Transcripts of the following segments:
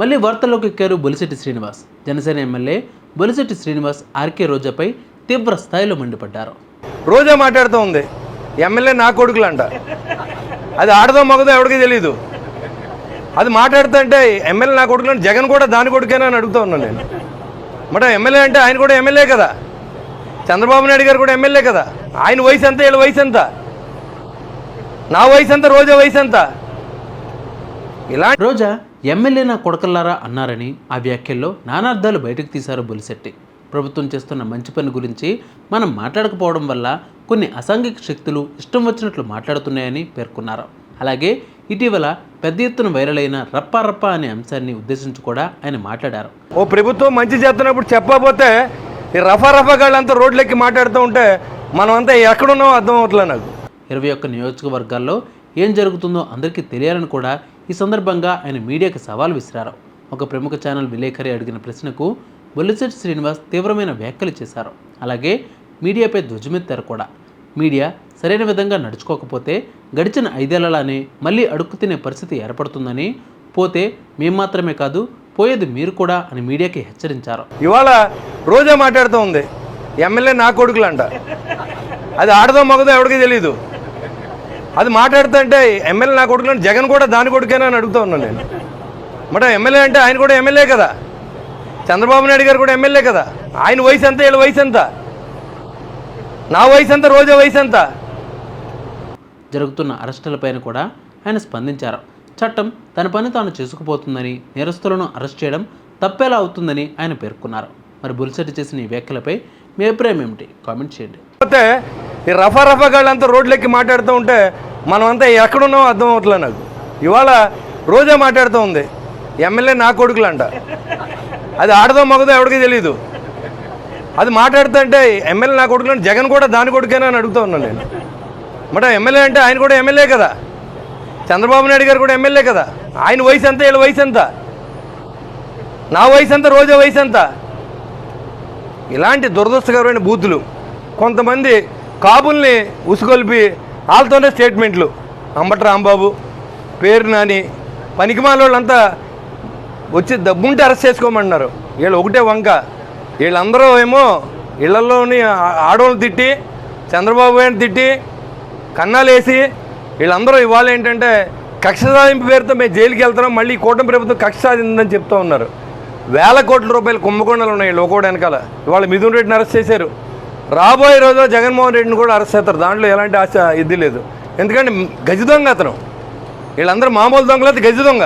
మళ్ళీ వార్తల్లోకి ఎక్కారు బొలిశెట్టి శ్రీనివాస్. జనసేన ఎమ్మెల్యే బొలిశెట్టి శ్రీనివాస్ ఆర్కే రోజాపై తీవ్ర స్థాయిలో మండిపడ్డారు. రోజా మాట్లాడుతూ ఉంది. ఎమ్మెల్యే నా కొడుకులు అంట అది ఆడదో మగదో ఎవరికి తెలియదు అది మాట్లాడుతుంటే ఎమ్మెల్యే నా కొడుకులు అంటే జగన్ కూడా దాని కొడుకేనా అని అడుగుతూ ఉన్నాను నేను. మరి ఎమ్మెల్యే అంటే ఆయన కూడా ఎమ్మెల్యే కదా. చంద్రబాబు నాయుడు గారు కూడా ఎమ్మెల్యే కదా. ఆయన వయసు ఎంత వీళ్ళ వయసు ఎంత? నా వయసు ఎంత రోజా వయసు ఎంత? ఇలాంటి రోజా ఎమ్మెల్యే నా కొడకల్లారా అన్నారని ఆ వ్యాఖ్యల్లో నానార్థాలు బయటకు తీశారు బొలిశెట్టి. ప్రభుత్వం చేస్తున్న మంచి పని గురించి మనం మాట్లాడకపోవడం వల్ల కొన్ని అసాంఘిక శక్తులు ఇష్టం వచ్చినట్లు మాట్లాడుతున్నాయని పేర్కొన్నారు. అలాగే ఇటీవల పెద్ద ఎత్తున వైరల్ అయిన రప్పా రప్పా అనే అంశాన్ని ఉద్దేశించి కూడా ఆయన మాట్లాడారు. ఓ ప్రభుత్వం మంచి చేస్తున్నప్పుడు చెప్పకపోతే ఈ రఫా రఫా గాళ్ళంతా రోడ్లెక్కి మాట్లాడుతూ ఉంటే మనమంతా ఎక్కడున్నామో అర్థం అవట్లే నాకు. ఇరవై ఒక్క నియోజకవర్గాల్లో ఏం జరుగుతుందో అందరికీ తెలియాలని కూడా ఈ సందర్భంగా ఆయన మీడియాకి సవాల్ విసిరారు. ఒక ప్రముఖ ఛానల్ విలేకరి అడిగిన ప్రశ్నకు బొల్లిశెట్టి శ్రీనివాస్ తీవ్రమైన వ్యాఖ్యలు చేశారు. అలాగే మీడియాపై ధ్వజమెత్తారు కూడా. మీడియా సరైన విధంగా నడుచుకోకపోతే గడిచిన ఐదేళ్ళలానే మళ్ళీ అడుక్కు తినే పరిస్థితి ఏర్పడుతుందని పోతే మేం మాత్రమే కాదు పోయేది మీరు కూడా అని మీడియాకి హెచ్చరించారు. ఇవాళ రోజా మాట్లాడుతూ ఉంది. ఎమ్మెల్యే నా కొడుకులు అంట అది ఆడదో మగదో ఎవరికి తెలియదు అది మాట్లాడుతుంటే ఎమ్మెల్యే నా కొడుకులు అంటే జగన్ కూడా దాని కొడుకేనా అని అడుగుతూ ఉన్నాను నేను. మరి ఎమ్మెల్యే అంటే ఆయన కూడా ఎమ్మెల్యే కదా. చంద్రబాబు నాయుడు గారు కూడా ఎమ్మెల్యే కదా. ఆయన వయసు ఎంత వీళ్ళ వయసు ఎంత? నా వయసు ఎంత రోజా వయసు ఎంత? జరుగుతున్న అరెస్టులపైన కూడా ఆయన స్పందించారు. చట్టం తన పని తాను చేసుకుపోతుందని నేరస్తులను అరెస్ట్ చేయడం తప్పేలా అవుతుందని ఆయన పేర్కొన్నారు. మరి బుల్సెట్ చేసిన ఈ వ్యాఖ్యలపై మీ అభిప్రాయం ఏమిటి? కామెంట్ చేయండి. ఈ రఫా రఫా గాళ్ళంతా రోడ్లెక్కి మాట్లాడుతూ ఉంటే మనమంతా ఎక్కడున్నామో అర్థం అవట్లే నాకు. ఇవాళ రోజా మాట్లాడుతూ ఉంది. ఎమ్మెల్యే నా కొడుకులు అంట అది ఆడదో మగదో ఎవరికి తెలియదు అది మాట్లాడుతుంటే ఎమ్మెల్యే నా కొడుకులు అంటే జగన్ కూడా దాని కొడుకేనా అని అడుగుతూ ఉన్నాను నేను. మట ఎమ్మెల్యే అంటే ఆయన కూడా ఎమ్మెల్యే కదా. చంద్రబాబు నాయుడు గారు కూడా ఎమ్మెల్యే కదా. ఆయన వయసు ఎంత వీళ్ళ వయసు ఎంత? నా వయసు ఎంత రోజా వయసు ఎంత? ఇలాంటి దురదృష్టకరమైన బూతులు కొంతమంది కాపుల్ని ఉసుగొల్పి వాళ్ళతోనే స్టేట్మెంట్లు. అంబట రాంబాబు పేరు నాని పనికిమాల వాళ్ళంతా వచ్చి దబ్బుంటే అరెస్ట్ చేసుకోమన్నారు. వీళ్ళు ఒకటే వంక. వీళ్ళందరూ ఏమో ఇళ్ళలోని ఆడవాళ్ళు తిట్టి చంద్రబాబు గారిని తిట్టి కన్నాలు వేసి వీళ్ళందరూ ఇవాళ ఏంటంటే కక్ష సాధింపు పేరుతో మేము జైలుకి వెళ్తున్నాం మళ్ళీ కూటమి ప్రభుత్వం కక్ష సాధిందని చెప్తూ ఉన్నారు. వేల కోట్ల రూపాయలు కుంభకోణాలు ఉన్నాయి లోకోడు వెనకాల. ఇవాళ మిథున్ రెడ్డిని అరెస్ట్ చేశారు. రాబోయే రోజుల్లో జగన్మోహన్ రెడ్డిని కూడా అరెస్ట్ చేస్తారు. దాంట్లో ఎలాంటి ఆశ ఇది లేదు. ఎందుకంటే గజ దొంగ అతను. వీళ్ళందరూ మామూలు దొంగలైతే గజ దొంగ.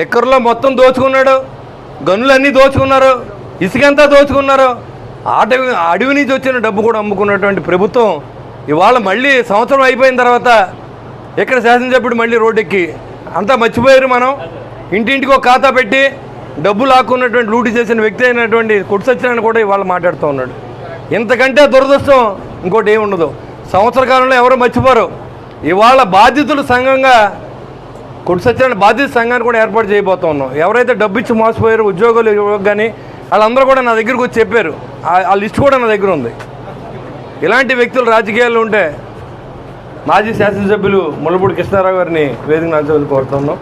లిక్కర్లో మొత్తం దోచుకున్నాడు. గనులన్నీ దోచుకున్నారు. ఇసుకంతా దోచుకున్నారు. అటవి అడవి నుంచి వచ్చిన డబ్బు కూడా అమ్ముకున్నటువంటి ప్రభుత్వం ఇవాళ మళ్ళీ సంవత్సరం అయిపోయిన తర్వాత ఇక్కడ శాసనసభ్యుడు మళ్ళీ రోడ్డెక్కి. అంతా మర్చిపోయారు మనం. ఇంటింటికి ఒక ఖాతా పెట్టి డబ్బు లాక్కున్నటువంటి లూటీ చేసిన వ్యక్తి అయినటువంటి కుడిసచ్చిన కూడా ఇవాళ మాట్లాడుతూ ఉన్నాడు. ఇంతకంటే దురదృష్టం ఇంకోటి ఏమి ఉండదు. సంవత్సర కాలంలో ఎవరు మర్చిపోరు. ఇవాళ బాధితులు సంఘంగా కొట్టు సత్యనారాయణ బాధిత సంఘాన్ని కూడా ఏర్పాటు చేయబోతా ఉన్నాం. ఎవరైతే డబ్బు ఇచ్చి మోసపోయారో ఉద్యోగాలు కానీ వాళ్ళందరూ కూడా నా దగ్గరకు వచ్చి చెప్పారు. ఆ- లిస్ట్ కూడా నా దగ్గర ఉంది. ఇలాంటి వ్యక్తులు రాజకీయాల్లో ఉంటే మాజీ శాసనసభ్యులు ముళ్ళపూడి కృష్ణారావు గారిని వేదిక నాల్చవని కోరుతున్నాం